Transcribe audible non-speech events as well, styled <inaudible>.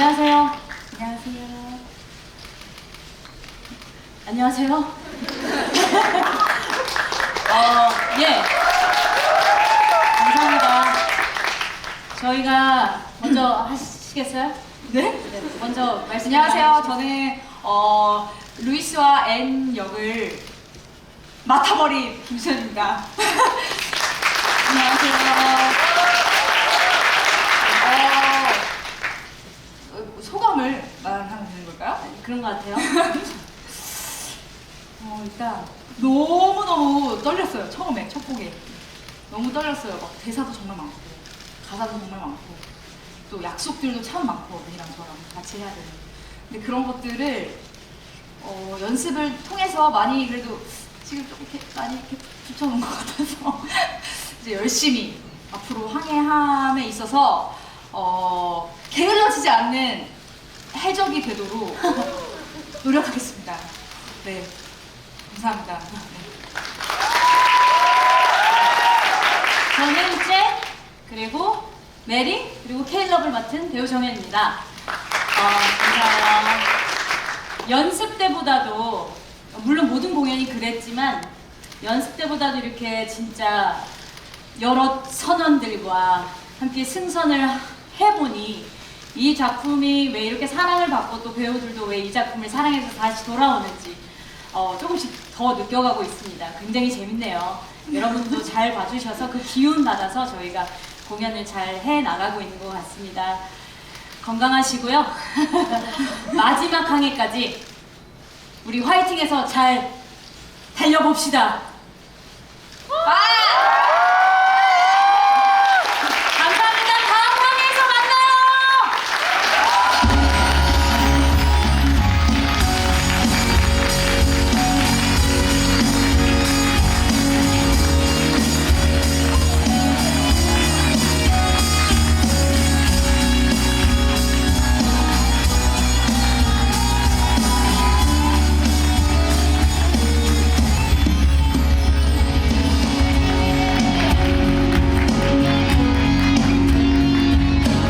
안녕하세요. 안녕하세요. 안녕하세요. <laughs> 어, 예. 감사합니다. 저희가 먼저 하시겠어요? 네? 먼저 말씀. 안녕하세요. 저는 어, 루이스와 앤 역을 맡아버린 김수현입니다. <laughs> 안녕하세요. 어, 소감을 말하면 되는 걸까요? 그런 것 같아요. <laughs> 어, 일단 너무너무 떨렸어요. 처음에 첫 곡에 너무 떨렸어요. 막 대사도 정말 많고 가사도 정말 많고 또 약속들도 참 많고 언니랑 저랑 같이 해야 되는. 근데 그런 것들을 어, 연습을 통해서 많이 그래도 지금 좀 이렇게 많이 이렇게 붙여놓은 것 같아서 <laughs> 이제 열심히 앞으로 항해함에 있어서 어, 게을러지지 않는 해적이 되도록 <laughs> 노력하겠습니다. 네, 감사합니다. 네. ጄ, 그리고 메리, 그리고 케일럽을 맡은 배우 정현입니다. 어, 감사해요. 연습 때보다도, 물론 모든 공연이 그랬지만, 연습 때보다도 이렇게 진짜 여러 선원들과 함께 승선을 해보니, 이 작품이 왜 이렇게 사랑을 받고 또 배우들도 왜 이 작품을 사랑해서 다시 돌아오는지 어, 조금씩 더 느껴가고 있습니다. 굉장히 재밌네요. 여러분도 잘 봐주셔서 그 기운 받아서 저희가 공연을 잘 해 나가고 있는 것 같습니다. 건강하시고요. <laughs> 마지막 항해까지 우리 화이팅해서 잘 달려봅시다.